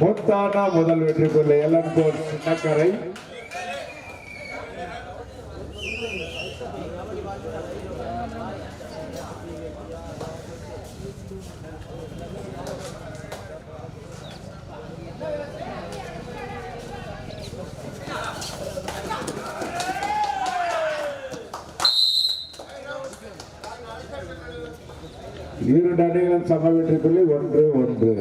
முத்தானா முதல் வெற்றி கொள்ள எலன்போர் சின்னக்கரை. இரு அணிகளும் சம வெற்றி புள்ளி ஒன்று ஒன்று.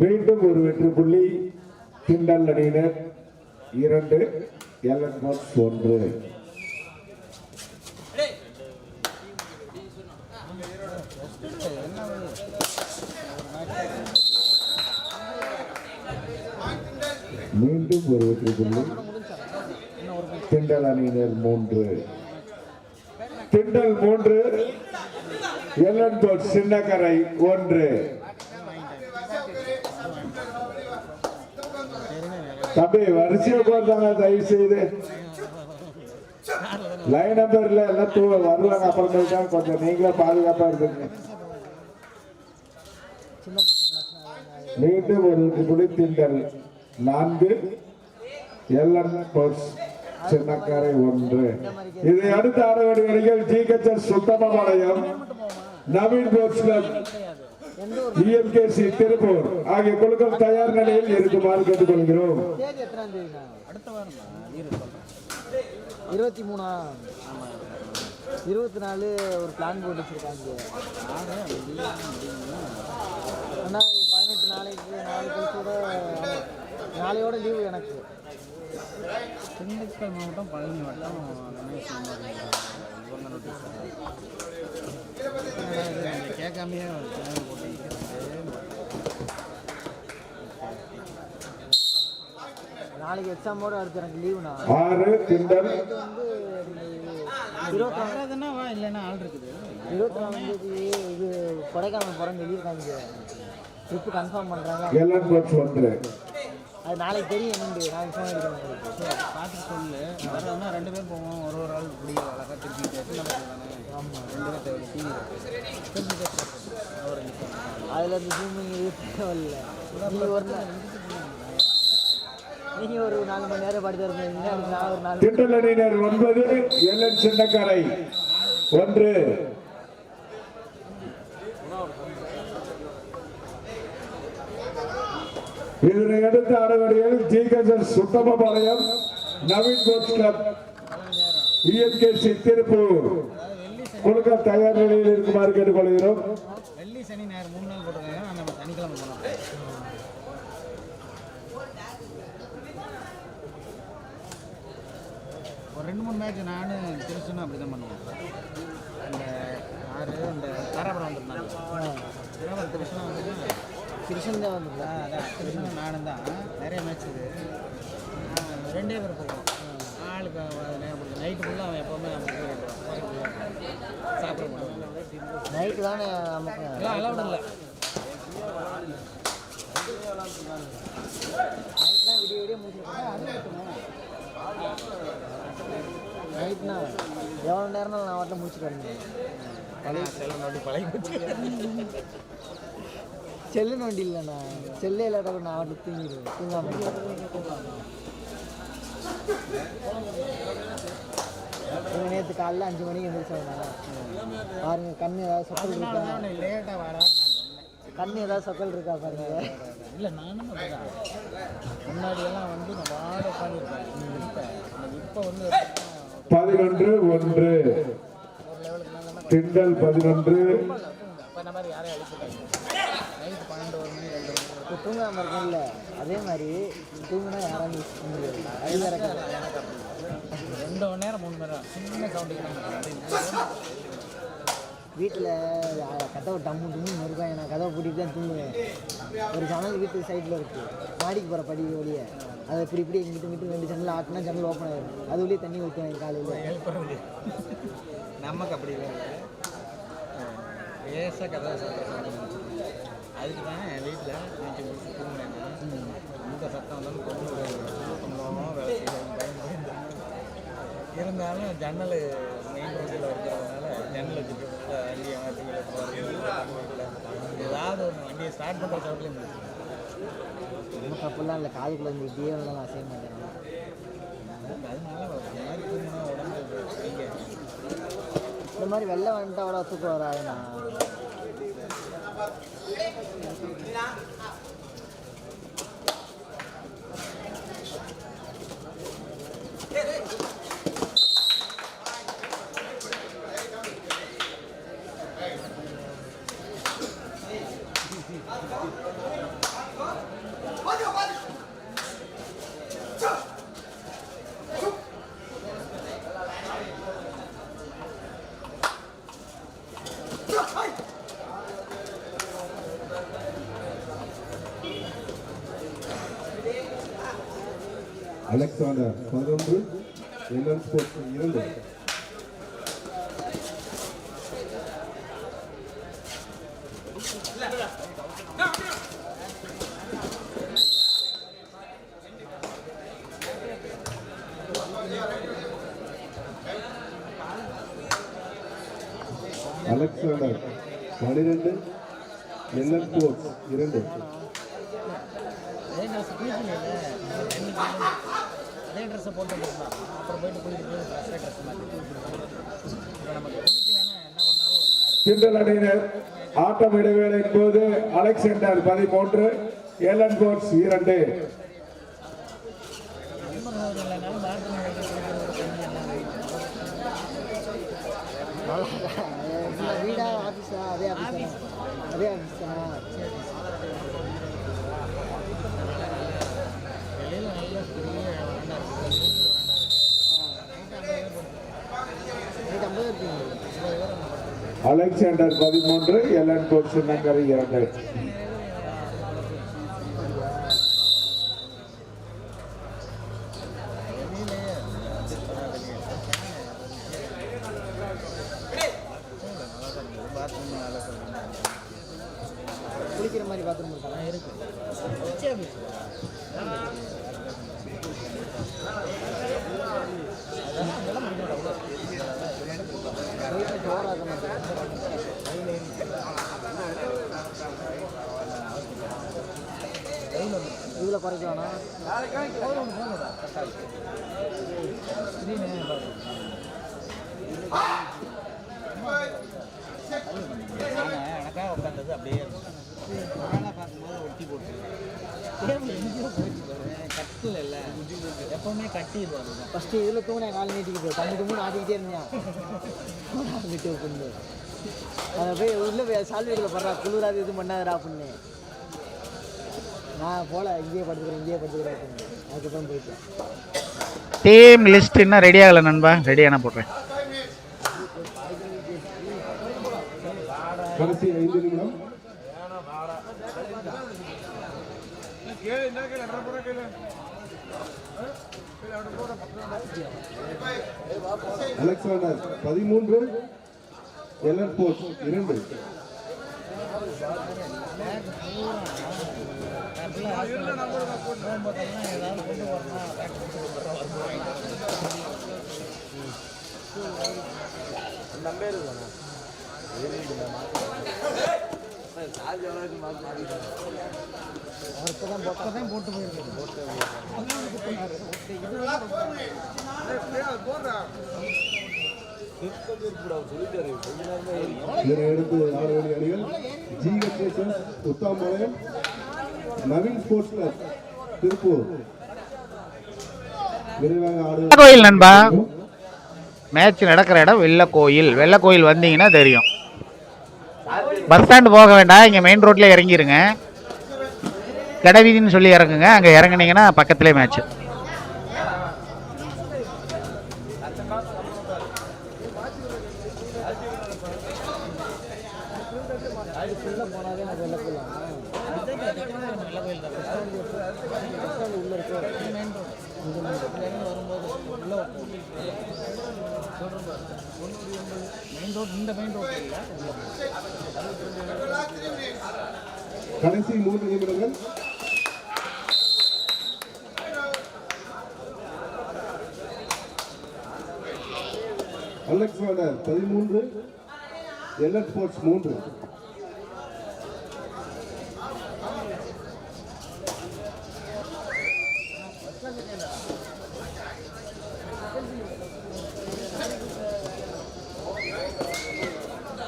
மீண்டும் ஒரு வெற்றி புள்ளி. கிண்டல் அணியினர் இரண்டு எலக்ட்ரான் ஒன்று. மீண்டும் ஒரு வெற்றி புள்ளி. திண்டல் அணியினர் மூன்று. திண்டல் மூன்று எல்லன்தோட் சின்னக்கரை ஒன்று. தம்பி வரிசையை போடுறாங்க தயவு செய்து லைன் நம்பர்ல எல்லாம் தூ வருவாங்க அப்புறமேட்டா கொஞ்சம் நீங்களே பாதுகாப்பா இருக்குங்க மீண்டும் ஒரு வெற்றி திண்டல் நான்கு எல்என் ஸ்போர்ட்ஸ் சின்னக்கரை ஒன்று. இதை அடுத்த ஆடவடி ஜி கச்சர் சுத்தமபாளையம் நவீன் ஸ்போர்ட்ஸ் இஎம்கேசி திருப்பூர் ஆகிய குழுக்கள் தயார் நிலையில் இருக்குமாறு கேட்டுக்கொள்கிறோம் தேதி அடுத்த வாரம் சொல்கிறேன் இருபத்தி மூணா இருபத்தி நாலு ஒரு பிளான் போட்டு வச்சுருக்காங்க ஆறு பதினெட்டு நாளைக்கு நாலு கழிச்சோட நாளையோட லீவு எனக்கு திண்டுக்கல் மாவட்டம் பழனி வட்டம் கேட்காமையே ஒரு சேனல் போட்டு நாளைக்கு எக்ஸாமோட அடுத்து எனக்கு லீவுண்ணா ஆறு திண்டல் இருபத்தி நாலு வர்றதுன்னா வா இல்லைன்னா ஆள் இருக்குது. இருபத்தி நாலாம் தேதி இது கொடைக்கானல் போகிறேன்னு சொல்லியிருக்காங்க. ட்ரிப்பு கன்ஃபார்ம் பண்ணுறாங்க ஒன்று அது நாளைக்கு தெரியும் என்னண்டு ஃபோன் பார்த்துட்டு சொல்லு. வர்றதுன்னா ரெண்டு பேர் போவோம். ஒரு ஒரு ஆள் இப்படி அழகாக திருப்பி தானே? ஆமாம் ரெண்டு பேர் தேவை டிவி திருப்பி பேர் ஒரு நிமிஷம் அதில் இருந்து ஜூமிங் இது தேவையில்ல. ஒரு நாள் நீங்கள் ஒரு நாலு மணி நேரம் படித்து இருந்தீங்க நான் ஒரு நாலு திண்டல் அணியினர் ஒன்பது எல்என் சின்னக்கரை ஒன்று. இதனை அடுத்த ஆடவடியில் ஜிகச்சர் Suthamapalayam Naveen sports club EMKC Tiruppur. குழுக்கள் தயார் நிலையில் இருக்குமாறு கேட்டுக்கொள்கிறோம். வெள்ளி சனி ஞாயிறு மூணு நாள் போட்டிருக்காங்க. நம்ம சனிக்கிழமை போனோம். ரெண்டு மூணு மேட்ச் நானும் திருச்சுன்னு அப்படி தான் பண்ணுவேன் இந்த ஆறு இந்த தாராபுரம் வந்துருந்தாங்க. தாராபுரம் திருச்சுனா வந்து கிருஷ்ணன் தான் வந்து அதான். திருச்சுனா நானும் தான். நிறைய மேட்ச் இது. ரெண்டே பேர் போவோம். ஆளுக்கு நேரம் நைட்டு ஃபுல்லாக அவன் எப்போவுமே சாப்பிட முடியும் நைட்டு தானே நமக்கு அலௌட் இல்லை. நைட்லாம் விடிய விடிய முடிச்சு நைட்னா எவ்வளோ நேரம் நான் வாட்டில் முடிச்சுட்டு வந்தேன் செல்லம் நோண்டி பழகி போச்சு செல்லு நோண்டி இல்லைண்ணா. செல்லே கூட நான் வாட்டில் தூங்கிடுவேன். தூங்காம இவன் நேற்று காலைல அஞ்சு மணிக்கு எழுந்திரிச்சாங்க பாருங்க கண்ணு ஏதாவது சொக்கல் இருக்கா? கண்ணு ஏதாவது சொக்கல் இருக்கா பாருங்க? இல்லை நானும் அப்படிதான். முன்னாடி எல்லாம் வந்து நான் வாட உட்காந்துருப்பேன் இப்போ வந்து பதினொன்று ஒன்று. திண்டல் பதினொன்று. பன்னெண்டு மணி தூங்காம இருக்கும்ல அதே மாதிரி தூங்கினா யாராவது ரெண்டு மணி நேரம் மூணு மணி நேரம் சின்ன சவுண்டுக்கு வீட்டில் கதவை டம்மு டம்மு நான் கதவை பூட்டிட்டு தான் தூங்குவேன். ஒரு ஜன்னல் வீட்டு சைடில் இருக்கு. மாடிக்கு போகிற படி வழியே அதை இப்படி இப்படி இங்கிட்டு இங்கிட்டு ரெண்டு ஜன்னல் ஆட்டினா ஜன்னல் ஓப்பன் ஆகிடும் அது வழியே தண்ணி ஊற்றுவேன் காலையில். நமக்கு அப்படி இல்லை. பேச கதை அதுக்கு தான் என் வீட்டில் நேற்று முடிச்சு தூங்கினேன் இந்த சத்தம் வந்து பொண்ணு வேலை செய்யணும் இருந்தாலும் ஜன்னல் மெயின் ரோட்டில் இருக்கிறதுனால ஜன்னல் வச்சுட்டு வண்டி ஏமாற்றிகளை ஏதாவது ஒன்று வண்டியை ஸ்டார்ட் பண்ணுற சவுட்லேயும் இருந்துச்சு ஒன்றும் தப்புலாம் இல்லை? காதுக்குள்ள இந்த இப்படியே வந்து அசைய செய்ய மாட்டேன் இந்த மாதிரி வெள்ளை வந்துட்டு அவ்வளோ தூக்கம் வராதுண்ணா. அலெக்சாண்டர் பதினொன்று எல்என் ஸ்போர்ட்ஸ் இரண்டு. அலெக்சாண்டர் பனிரெண்டு. எல்என் ஸ்போர்ட்ஸ் இரண்டு. அதே ட்ரெஸ்ஸை போட்டு போகலாம் அப்புறம் போயிட்டு குளிக்கிறது ட்ரெஸ்ஸே ட்ரெஸ் மாற்றி கிண்டல் அணியினர் ஆட்டம் இடைவேளையின் போது அலெக்சாண்டர் பதிமூன்று ஏலன் கோட்ஸ் இரண்டு. வீடா ஆஃபீஸா அதே ஆஃபீஸ் அதே ஆஃபீஸா அலெக்சாண்டர் பதிமூன்று எலன் கோட் சின்னக்கரை இரண்டு. குளிக்கிற மாதிரி பாத்ரூம் இருக்கா? இருக்கு வச்சே வீட்டில் டோர் ஆக மாட்டேன் எனக்காக உட்காந்தது அப்படியே நாளாக பார்க்கும்போது ஒட்டி போட்டு டேபிள் எங்கேயோ போயிட்டு பாரு கட்டில் இல்லை எப்பவுமே ஃபஸ்ட்டு இதில் தூங்கினேன் கால் நீட்டிக்கிட்டு தம்பி தும்பு ஆட்டிக்கிட்டே இருந்தேன் விட்டு உட்காந்து அதை போய் உள்ளே போய் சால்வீட்டில் படுறா. குளிராது எதுவும் பண்ணாதடா அப்படின்னு நான் போல இங்கேயே படுத்துக்கிறேன் இங்கேயே படுத்துக்கிறேன் அதுக்கப்புறம் போயிட்டேன். டீம் லிஸ்ட் இன்னும் ரெடி ஆகலை நண்பா. ரெடியான போடுறேன் கடைசி ஐந்து நிமிடம். அலெக்சாண்டர் பதிமூன்று. எலன் போர்ட் இரண்டு. தான் இப்போ போட்டு போயிருக்கேன் போட்டு இதனை அடுத்து ஆறு அணிகள் GHSS Uthamapalayam Naveen sports club Tiruppur. விரைவாக ஆடு. கோயில் நண்பா. மேட்ச் நடக்கிற இடம் வெள்ளை கோயில். வெள்ளை கோயில் வந்தீங்கன்னா தெரியும். பஸ் ஸ்டாண்டு போக வேண்டாம். இங்கே மெயின் ரோட்ல இறங்கிருங்க. கடைவீதின்னு சொல்லி இறங்குங்க. அங்கே இறங்குனீங்கன்னா பக்கத்துலேயே மேட்ச் ஃபுல்லாக போனாலே எனக்கு வெளில போகலாம் நல்ல கோயில் தான் பஸ் ஸ்டாண்டு உள்ளே இருக்கு மெயின் ரோடு இதுலேருந்து வரும்போது உள்ள மெயின் ரோடு இந்த மெயின் ரோடு இல்லை கடைசி மூன்று நிமிடங்கள். அலெக்சாண்டர் பதிமூன்று எல்எட் ஸ்போர்ட்ஸ் மூன்று.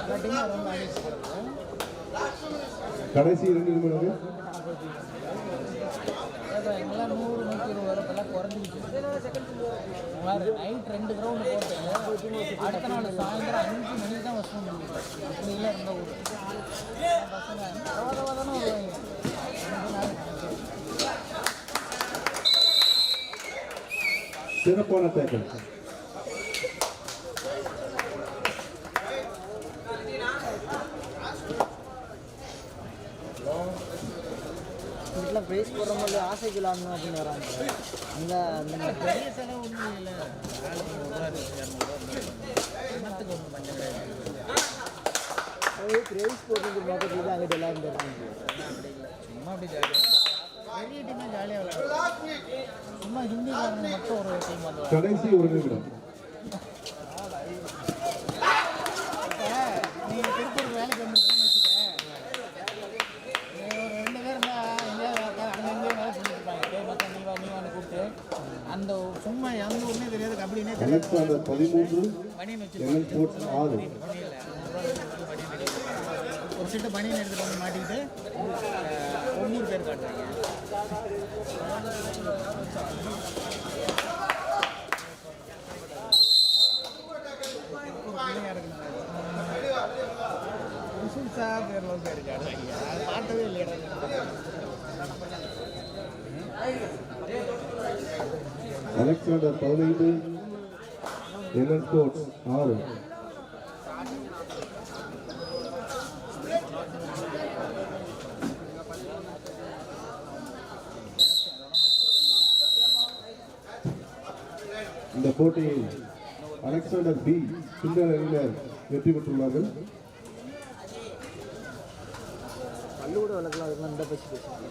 எல்லா டீமும் ரொம்ப ஆடிச்சு கடைசி இரண்டு நிமிடங்கள். எல்லாம் நூறு நூற்றி இருபது வரப்பெல்லாம் குறைஞ்சிக்கிச்சு நைட் ரெண்டு கிரவுண்டு போட்டு அடுத்த நாள் சாயந்தரம் அஞ்சு மணிக்கு தான் வசூல் அப்படி இல்லை இருந்த ஊர் பசங்க வருவாங்க சிறப்பான தேக்கம் வீட்டில் ப்ரைஸ் போடுறவங்க ஆசைக்கு விளாடணும் அப்படின்னு வராங்க அங்கே அந்த மாதிரி. பெரிய செலவு ஒன்றும் இல்லை. ப்ரைஸ் போடுறது பக்கத்தில் தான் அங்கிட்டு போடுறாங்க அப்படி இல்லை சும்மா அப்படி ஜாலியாக ஜாலியாக விளையாடுவோம் சும்மா ஹிந்திக்காரங்க மட்டும் ஒரு டீம் கடைசி ஒரு நிமிடம். தெரியாது அலெக்சாண்டர் பதிமூன்று எல்என் ஸ்போர்ட்ஸ் ஆறு ஒரு செட்டு பனியன் எடுத்துகிட்டு வந்து மாட்டிக்கிட்டு நூறு பேர் காட்டுறாங்க. புதுசா பேர்ல பேர் காட்டுறாங்க அது பார்த்ததே இல்லையா. அலெக்சாண்டர் பதினைந்து ஸ்போர்ட்ஸ் ஆறு இந்த போட்டியில் அலெக்சாண்டர் பி. சிந்தர் அணியினர் வெற்றி பெற்றுள்ளார்கள். பல்லு கூட வளர்க்கலாம் அதுக்கெல்லாம் இந்த பசி பேசுவாங்க